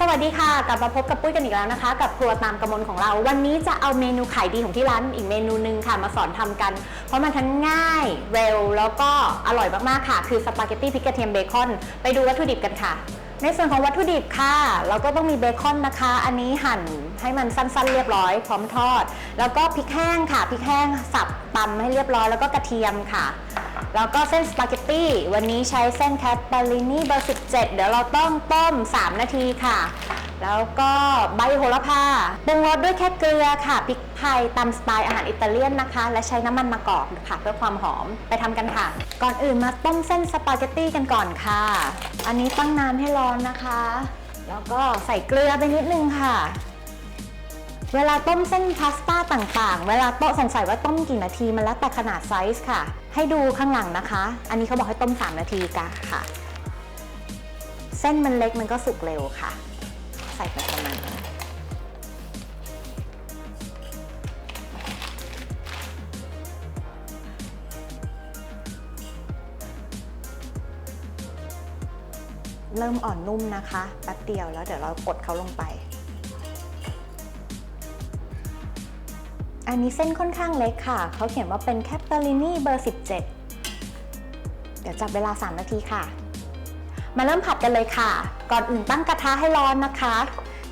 สวัสดีค่ะกลับมาพบกับปุ้ยกันอีกแล้วนะคะ กับครัวตามกระมวลของเรา วันนี้จะเอาเมนูขายดีของที่ร้านอีกเมนูหนึ่งค่ะมาสอนทำกัน เพราะมันทั้งง่ายเร็วแล้วก็อร่อยมากๆค่ะ คือสปาเกตตี้พริกกระเทียมเบคอน ไปดูวัตถุดิบกันค่ะ ในส่วนของวัตถุดิบค่ะ เราก็ต้องมีเบคอนนะคะ อันนี้หั่นให้มันสั้นๆ เรียบร้อยพร้อมทอด แล้วก็พริกแห้งค่ะพริกแห้งสับตำให้เรียบร้อยแล้วก็กระเทียมค่ะ แล้วก็เส้นสปาเกตตี้วันนี้ใช้เส้นแคทเปอรินีเบอร์ 17 เดี๋ยวเราต้องต้ม 3 นาทีค่ะ แล้วก็ใบโหระพาปรุงรสด้วยแค่เกลือค่ะพริกไทยตามสไตล์อาหารอิตาเลียนนะคะ และใช้น้ำมันมะกอกค่ะ เพื่อความหอมไปทำกันค่ะ ก่อนอื่นมาต้มเส้นสปาเกตตี้กันก่อนค่ะ อันนี้ตั้งน้ำให้ร้อนนะคะ แล้วก็ใส่เกลือไปนิดนึงค่ะ เวลาต้มเส้นพาสต้าต่างๆ เวลาโต๊ะสงสัยว่าต้มกี่นาทีมันแล้วแต่ขนาดไซส์ค่ะ ให้ดูข้างหลังนะคะ อันนี้เขาบอกให้ต้ม 3 นาทีกะค่ะ เส้นมันเล็กมันก็สุกเร็วค่ะ ใส่ไปประมาณนี้เริ่มอ่อนนุ่มนะคะ แป๊บเดียวแล้วเดี๋ยวเรากดเขาลงไป อันนี้เส้นค่อนข้างเล็กค่ะ เขาเขียนว่าเป็นแคปเปอรินีเบอร์ 17 เดี๋ยวจับเวลา 3 นาทีค่ะ มาเริ่มผัดกันเลยค่ะ ก่อนอื่นตั้งกระทะให้ร้อนนะคะ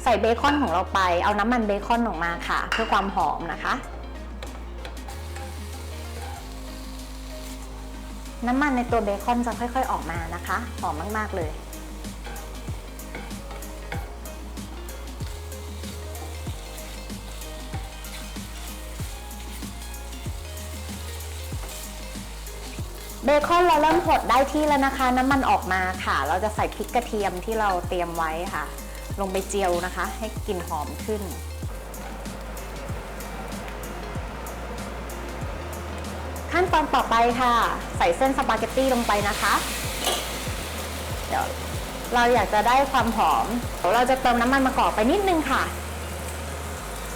ใส่เบคอนของเราไป เอาน้ำมันเบคอนออกมาค่ะ เพื่อความหอมนะคะ น้ำมันในตัวเบคอนจะค่อยๆออกมานะคะ หอมมากๆเลย เบคอนเราเริ่มหดได้ที่แล้วนะคะ น้ำมันออกมาค่ะ เราจะใส่พริกกระเทียมที่เราเตรียมไว้ค่ะ ลงไปเจียวนะคะ ให้กลิ่นหอมขึ้น ขั้นตอนต่อไปค่ะ ใส่เส้นสปาเกตตี้ลงไปนะคะเดี๋ยวเราอยากจะได้ความหอมเดี๋ยวเราจะเติมน้ำมันมะกอกไปนิดนึงค่ะ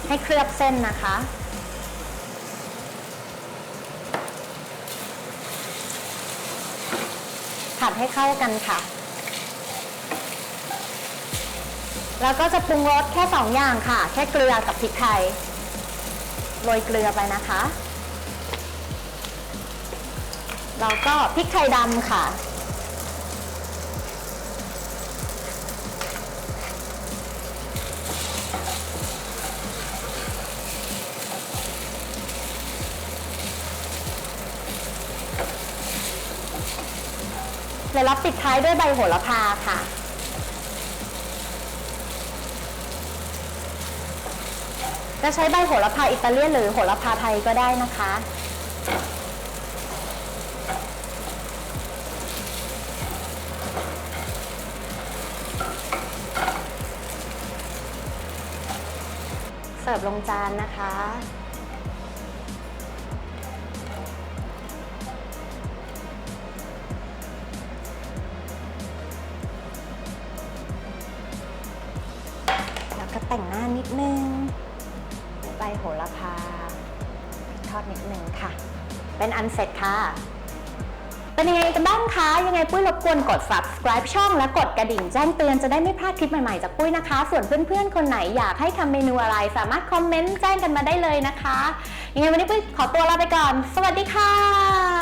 ให้เคลือบเส้นนะคะ ผัดให้เข้ากันค่ะ แล้วก็จะปรุงรสแค่2อย่างค่ะ แค่เกลือกับพริกไทย โรยเกลือไปนะคะ แล้วก็พริกไทยดำค่ะ แล้วเราปิดท้ายด้วยใบโหระพาค่ะ จะใช้ใบโหระพาอิตาเลียนหรือโหระพาไทยก็ได้นะคะ เสิร์ฟลงจานนะคะ แต่งหน้านิดนึงใบโหระพาทอดนิดนึงค่ะ เป็นอันเสร็จค่ะ เป็นยังไงกันบ้างคะ ยังไงปุ้ยรบกวนกด subscribe ช่องและกดกระดิ่งแจ้งเตือนจะได้ไม่พลาดคลิปใหม่ๆจากปุ้ยนะคะ ส่วนเพื่อนๆ คนไหนอยากให้ทำเมนูอะไร สามารถคอมเมนต์แจ้งกันมาได้เลยนะคะ ยังไงวันนี้ปุ้ยขอตัวลาไปก่อน สวัสดีค่ะ